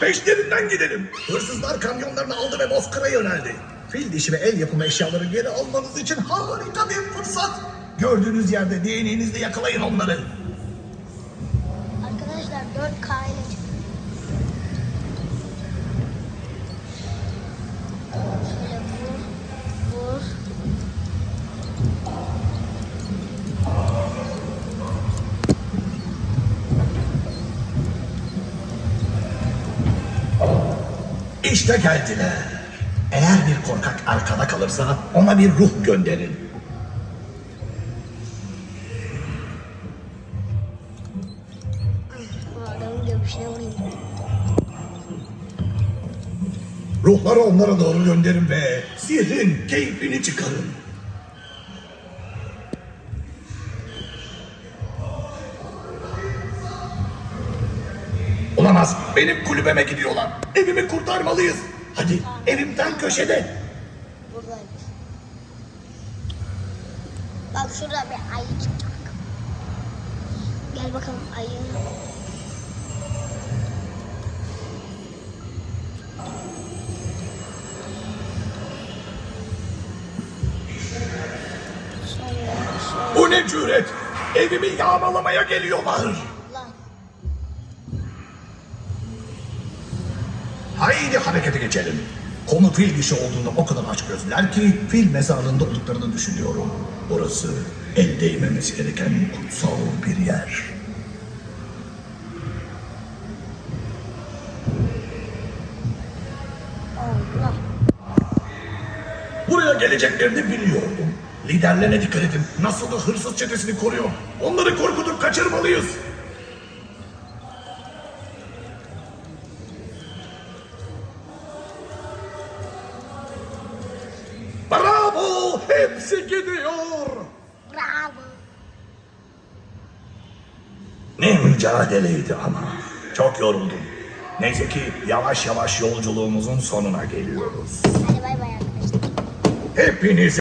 peşlerinden gidelim. Hırsızlar kamyonlarını aldı ve Bozkır'a yöneldi. Fil dişi ve el yapımı eşyaları geri almanız için harika bir fırsat. Gördüğünüz yerde değneğinizle yakalayın onları. İşte geldiler. Eğer bir korkak arkada kalırsa ona bir ruh gönderin. Ruhları onlara doğru gönderin ve sihrin keyfini çıkarın. Olamaz. Benim kulübeme gidiyorlar. Evimi kurtarmalıyız. Hadi evimden köşede. Buradaymış. Bak şurada bir ayı çıkacak. Gel bakalım ayı. Bu ne cüret? Evimi yağmalamaya geliyorlar. Haydi harekete geçelim. Konu fil dişi olduğunda o kadar aç gözler ki fil mezarlığında olduklarını düşünüyorum. Burası el değmemesi gereken kutsal bir yer. Allah. Buraya geleceklerini biliyordum. Liderlerine dikkat edin. Nasıl da hırsız çetesini koruyor. Onları korkutup kaçırmalıyız. Hepsi gidiyor. Bravo. Ne mücadeleydi ama. Çok yoruldum. Neyse ki yavaş yavaş yolculuğumuzun sonuna geliyoruz. Hadi bay bay arkadaşlar. Hepinize